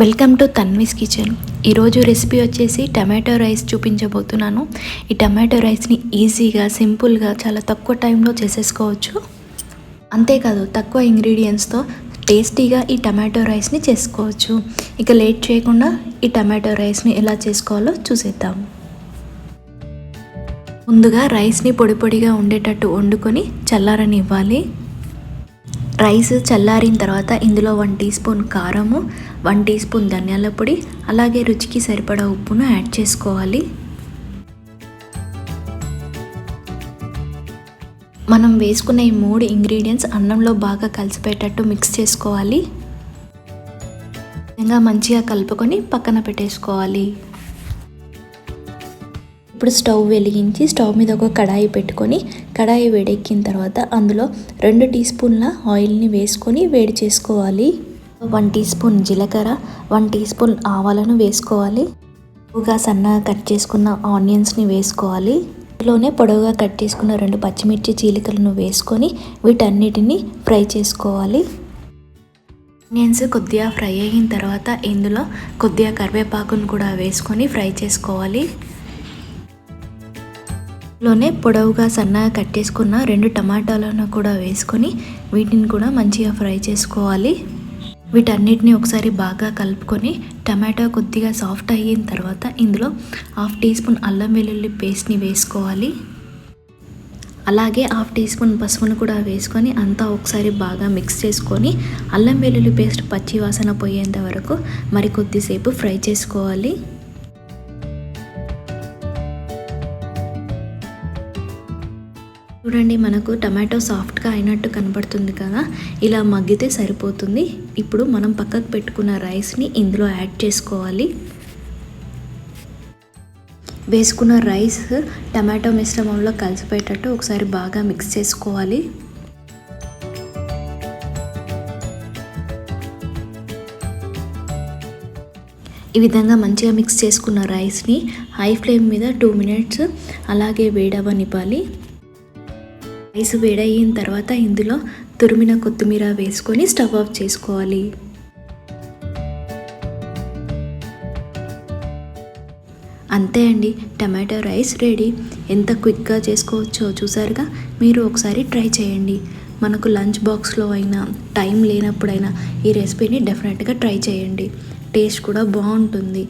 Welcome to Tanvi's kitchen. ఈరోజు recipe వచ్చేసి tomato rice చూపించబోతున్నాను. ఈ టమాటో రైస్ని ఈజీగా సింపుల్గా చాలా తక్కువ టైంలో చేసేసుకోవచ్చు. అంతేకాదు తక్కువ ఇంగ్రీడియంట్స్తో టేస్టీగా ఈ టమాటో రైస్ని చేసుకోవచ్చు. ఇక లేట్ చేయకుండా ఈ టమాటో రైస్ని ఎలా చేసుకోవాలో చూసేద్దాం. ముందుగా రైస్ని పొడి పొడిగా ఉండేటట్టు వండుకొని చల్లారని ఇవ్వాలి రైస్ చల్లారిన తర్వాత ఇందులో వన్ టీ స్పూన్ కారము వన్ టీ స్పూన్ ధనియాల పొడి అలాగే రుచికి సరిపడా ఉప్పును యాడ్ చేసుకోవాలి. మనం వేసుకున్న ఈ మూడు ఇంగ్రీడియంట్స్ అన్నంలో బాగా కలిసిపోయేటట్టు మిక్స్ చేసుకోవాలి. ఇంకా మంచిగా కలుపుకొని పక్కన పెట్టేసుకోవాలి. ఇప్పుడు స్టవ్ వెలిగించి స్టవ్ మీద ఒక కడాయి పెట్టుకొని కడాయి వేడెక్కిన తర్వాత అందులో రెండు టీ స్పూన్ల ఆయిల్ని వేసుకొని వేడి చేసుకోవాలి. వన్ టీ స్పూన్ జీలకర్ర వన్ టీ స్పూన్ ఆవాలను వేసుకోవాలి. పొడవుగా సన్నగా కట్ చేసుకున్న ఆనియన్స్ని వేసుకోవాలి. ఇందులోనే పొడవుగా కట్ చేసుకున్న రెండు పచ్చిమిర్చి చీలికలను వేసుకొని వీటన్నిటిని ఫ్రై చేసుకోవాలి. ఆనియన్స్ కొద్దిగా ఫ్రై అయిన తర్వాత ఇందులో కొద్దిగా కరివేపాకును కూడా వేసుకొని ఫ్రై చేసుకోవాలి. లోనే పొడవుగా సన్నగా కట్టేసుకున్న రెండు టమాటాలను కూడా వేసుకొని వీటిని కూడా మంచిగా ఫ్రై చేసుకోవాలి. వీటన్నిటిని ఒకసారి బాగా కలుపుకొని టమాటా కొద్దిగా సాఫ్ట్ అయిన తర్వాత ఇందులో హాఫ్ టీ స్పూన్ అల్లం వెల్లుల్లి పేస్ట్ని వేసుకోవాలి. అలాగే హాఫ్ టీ స్పూన్ పసుపును కూడా వేసుకొని అంతా ఒకసారి బాగా మిక్స్ చేసుకొని అల్లం వెల్లుల్లి పేస్ట్ పచ్చి వాసన పోయేంత వరకు మరి కొద్దిసేపు ఫ్రై చేసుకోవాలి. చూడండి మనకు టమాటో సాఫ్ట్గా అయినట్టు కనబడుతుంది కదా. ఇలా మగ్గితే సరిపోతుంది. ఇప్పుడు మనం పక్కకు పెట్టుకున్న రైస్ని ఇందులో యాడ్ చేసుకోవాలి. వేసుకున్న రైస్ టమాటో మిశ్రమంలో కలిసిపోయేటట్టు ఒకసారి బాగా మిక్స్ చేసుకోవాలి. ఈ విధంగా మంచిగా మిక్స్ చేసుకున్న రైస్ని హై ఫ్లేమ్ మీద టూ మినిట్స్ అలాగే వేడవనివ్వాలి రైస్ వేడయిన తర్వాత ఇందులో తురిమిన కొత్తిమీర వేసుకొని స్టవ్ ఆఫ్ చేసుకోవాలి. అంతే అండి టమాటో రైస్ రెడీ. ఎంత క్విక్గా చేసుకోవచ్చో చూసారుగా? మీరు ఒకసారి ట్రై చేయండి. మనకు లంచ్ బాక్స్లో అయినా టైం లేనప్పుడైనా ఈ రెసిపీని డెఫినెట్గా ట్రై చేయండి. టేస్ట్ కూడా బాగుంటుంది.